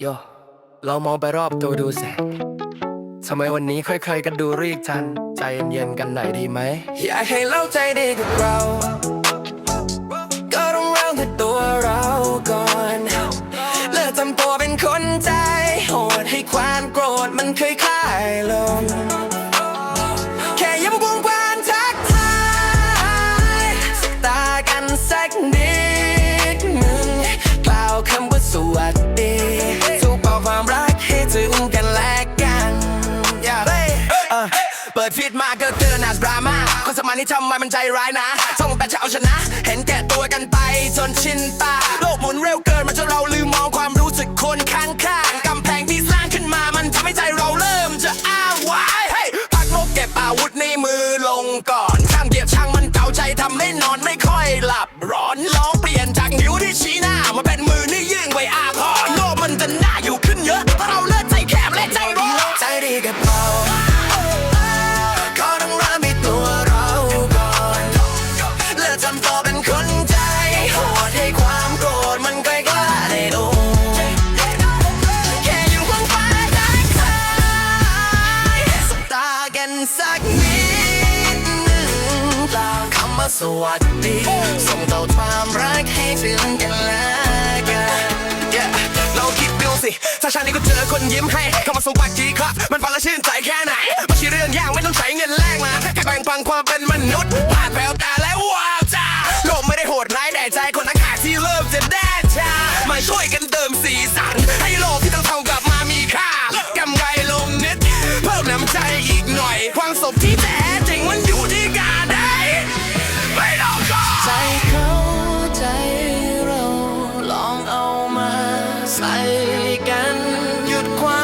โยเรามองไปรอบตัวดูสิทำไมวันนี้ค่อยๆกันดูรีกจัน ใจเย็นๆกันหน่อยดีไหม อยากให้เราใจดีกับเรา ก็ต้องเริ่มที่ตัวเราก่อน เลิกทำตัวเป็นคนใจ โหดให้ความโกรธมันเคยๆล ปิดฟีดมาก็เจอหน้าดราม่าคนสมัยนี้ทำไมมันใจร้ายนะต้องแต่จะเอาชนะ เห็นแก่ตัวกันไปจนชินตา โลกหมุนเร็วเกินมันจนเราลืมมองความรู้สึกคนข้างๆกำแพงที่สร้างขึ้นมามันทำให้ใจเราเริ่มจะอ้างว้ายเฮ้ยพักลบเก็บอาวุธในมือลงก่อนช่างเดียบช่างมันเก่าใจทำให้นอนไม่ค่อยหลับร้อนร้องเปลี่ยนจากนิ้วที่ชี้หน้ามาเป็นมือนี่ยื่นไว้อาพรโลกมันจะน่า ว่าสวัสดี ส่งต่อความรักให้ถึงกันและกัน Yeah เราคิดดูสิ ถ้าชาตินี้ก็เจอคนยิ้มให้เข้ามาส่งปากทีครับ มันฟังแล้วชื่นใจแค่ไหนไม่ใช่เรื่องยากไม่ต้องใช้เงินแลกมาแค่แบ่งปันความเป็น กันหยุดความ